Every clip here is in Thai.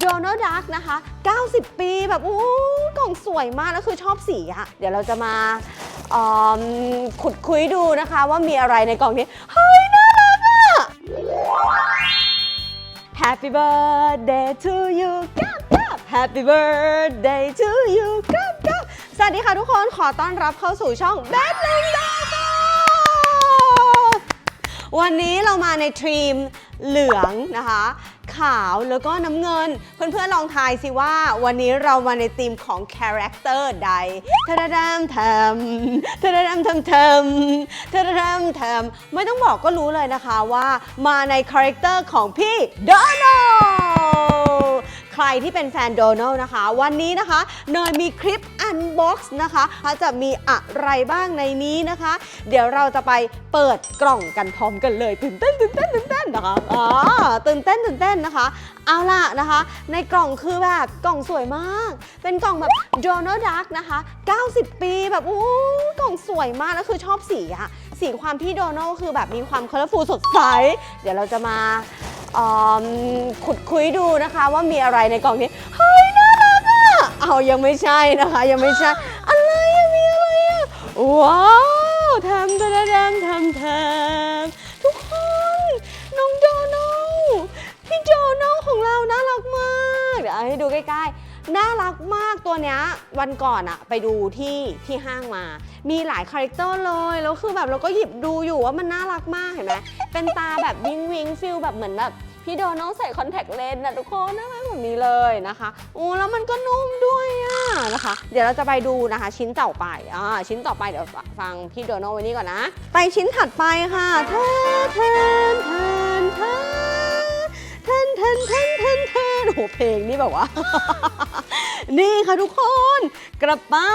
โดนัลด์ดักนะคะ 90 ปีแบบโอ้กล่องสวยมากแล้วคือชอบสีอะเดี๋ยวเราจะมาขุดคุยดูนะคะว่ามีอะไรในกล่องนี้ เฮ้ย น่ารักอะ Happy birthday to you กับกับ Happy birthday to you กับกับสวัสดีค่ะทุกคนขอต้อนรับเข้าสู่ช่องแบทลิงดาค่ะวันนี้เรามาในทรีม เหลืองนะคะ ขาวแล้วก็น้ำเงิน เพื่อนๆลองทายสิว่าวันนี้เรามาในธีมของคาแรคเตอร์ใดทะดะดามทำทะดะดามทำทำทะดะดามทำไม่ต้องบอกก็รู้เลยนะคะว่ามาในคาแรคเตอร์ของพี่โดนัล ใครที่เป็นแฟนโดนัลนะคะ วันนี้นะคะเนยมีคลิปอันบ็อกซ์นะคะเขาจะมีอะไรบ้างในนี้นะคะ เดี๋ยวเราจะไปเปิดกล่องกันพร้อมกันเลยตื่นเต้นตื่นเต้นตื่นเต้นนะคะอ๋อตื่นเต้นตื่นเต้นนะคะ เอาล่ะนะคะ ในกล่องคือแบบกล่องสวยมาก เป็นกล่องแบบโดนัลด์ดักนะคะ 90 ปีแบบโอ้กล่องสวยมากแล้วคือชอบสีอะสีความพี่โดนัลคือแบบมีความคัลฟูสดใส เดี๋ยวเราจะมา เอิ่มขุดคุยดูนะคะว่ามีอะไรในกล่องนี้ เฮ้ยน่ารักอะเอายังไม่ใช่นะคะ ยังไม่ใช่ อะไรอะมีอะไรอะว้าวทำทำทำทำทำทุกคนน้องโดนัลพี่โดนัลของเราน่ารักมาก เดี๋ยวเอาให้ดูใกล้ๆ น่ารักมากตัวเนี้ยวันก่อนอะไปดูที่ที่ห้างมา มีหลายคาแรคเตอร์เลยแล้วคือแบบเราก็หยิบดูอยู่ว่ามันน่ารักมากเห็นไหมเป็นตาแบบวิงวิงฟิลแบบเหมือนแบบพี่โดนัลด์ใส่คอนแทคเลนส์นะทุกคนน่ารักแบบนี้เลยนะคะโอ้แล้วมันก็นุ่มด้วยอะนะคะ เดี๋ยวเราจะไปดูนะคะ ชิ้นต่อไปอ่าชิ้นต่อไปเดี๋ยวฟังพี่โดนัลด์ไว้นี่ก่อนนะ ไปชิ้นถัดไปค่ะเทนเทนเทนเทนเทนเทนเทนเทนเทนโอ้โหเพลงนี่แบบว่า นี่ค่ะทุกคน กระเป๋า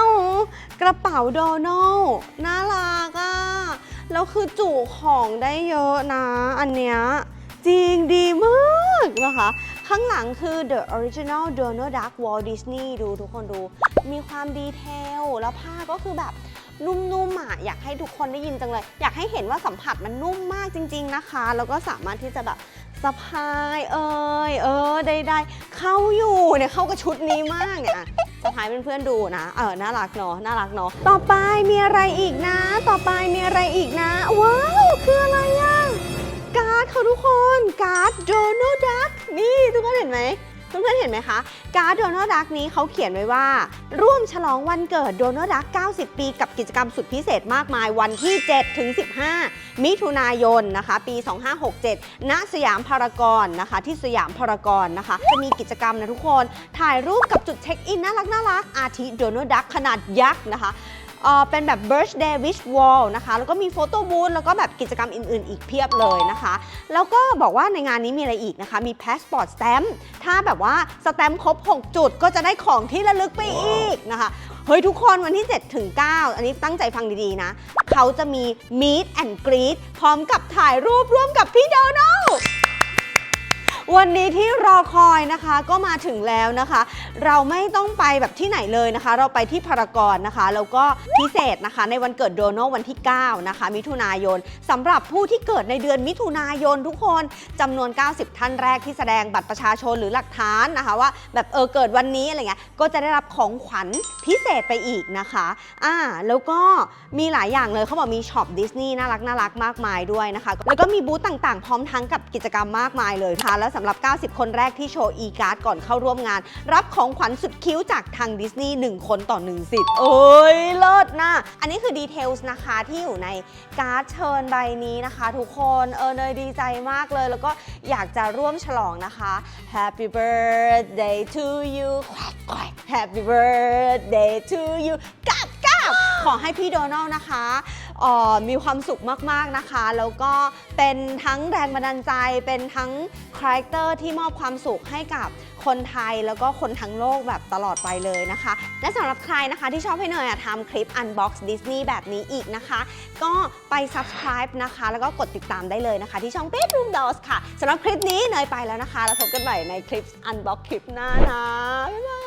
กระเป๋าโดนัลน่ารักอะ แล้วคือจุของได้เยอะนะ อันเนี้ยจริงดีมากนะคะ ข้างหลังคือ The Original Donald Duck Walt Disney ดูทุกคนดู มีความดีเทล แล้วผ้าก็คือแบบนุ่มๆอะอยากให้ทุกคนได้ยินจังเลย อยากให้เห็นว่าสัมผัสมันนุ่มมากจริง ๆนะคะ แล้วก็สามารถที่จะแบบ สะพายเอ้ยเออได้ๆเข้าอยู่เนี่ยเข้ากับชุดนี้มากเนี่ยอะสะพายเป็นเพื่อนดูนะ เออน่ารักเนาะน่ารักเนาะต่อไปมีอะไรอีกนะ ต่อไปมีอะไรอีกนะ ว้าวคืออะไรอะการ์ดค่ะทุกคนการ์ดโดนัลด์ดักนี่ทุกคนเห็นไหม เพื่อนๆเห็นไหมคะ การ์ดโดนัลด์ดักนี้เขาเขียนไว้ว่า ร่วมฉลองวันเกิดโดนัลด์ดัก 90 ปีกับกิจกรรมสุดพิเศษมากมายวันที่ 7 ถึง 15 มิถุนายนนะคะ ปี 2567 ณ สยามพารากอนนะคะ ที่สยามพารากอนนะคะ จะมีกิจกรรมนะทุกคน ถ่ายรูปกับจุดเช็คอินน่ารักน่ารักอาทิโดนัลด์ดักขนาดยักษ์นะคะ เป็นแบบ birthday wish wall นะคะ แล้วก็มีโฟโต้บูธแล้วก็แบบกิจกรรมอื่น ๆ อีกเพียบเลยนะคะ แล้วก็บอกว่าในงานนี้มีอะไรอีกนะคะ มี passport stamp ถ้าแบบว่าสแตมป์ครบ 6 จุดก็จะได้ของที่ระลึกไปอีกนะคะ เฮ้ย ทุกคนวันที่7ถึง9อันนี้ตั้งใจฟังดี ๆ นะ เขาจะมี meet and greet พร้อมกับถ่ายรูปร่วมกับพี่โดนัล วันนี้ที่รอคอยนะคะก็มาถึงแล้วนะคะ เราไม่ต้องไปแบบที่ไหนเลยนะคะ เราไปที่พารากอนนะคะแล้วก็พิเศษนะคะ ในวันเกิดโดนัลวันที่ 9 นะคะ มิถุนายนสำหรับผู้ที่เกิดในเดือนมิถุนายนทุกคนจำนวน 90 ท่านแรกที่แสดงบัตรประชาชนหรือหลักฐานนะคะว่าแบบเออเกิดวันนี้อะไรเงี้ยก็จะได้รับของขวัญพิเศษไปอีกนะคะอ่าแล้วก็มีหลายอย่างเลยเขาบอกมีช็อปดิสนีย์น่ารักน่ารักมากมายด้วยนะคะ แล้วก็มีบูธต่างๆ พร้อมทั้งกับกิจกรรมมากมายเลยค่ะและสำหรับ 90 คนแรกที่โชว์ e-card ก่อนเข้าร่วมงาน รับของขวัญสุดคิ้วจากทางดิสนีย์1คนต่อ1สิทธิ์โอ้ย เลิศนะอันนี้คือดีเทลส์นะคะที่อยู่ในการ์ดเชิญใบนี้นะคะ ทุกคนเออเนยดีใจมากเลย แล้วก็อยากจะร่วมฉลองนะคะ Happy birthday to you Happy birthday to you กับกับขอให้พี่โดนัลนะคะ มีความสุขมากๆนะคะ แล้วก็เป็นทั้งแรงบันดาลใจ เป็นทั้งคาแรคเตอร์ที่มอบความสุขให้กับคนไทยแล้วก็คนทั้งโลกแบบตลอดไปเลยนะคะ และสำหรับใครนะคะที่ชอบให้เนยทำคลิป Unbox Disney แบบนี้อีกนะคะ ก็ไป subscribe นะคะ แล้วก็กดติดตามได้เลยนะคะ ที่ช่อง Bedroom Dolls ค่ะสำหรับคลิปนี้เนยไปแล้วนะคะ แล้วพบกันใหม่ในคลิป Unbox คลิปหน้านะ บ๊ายบาย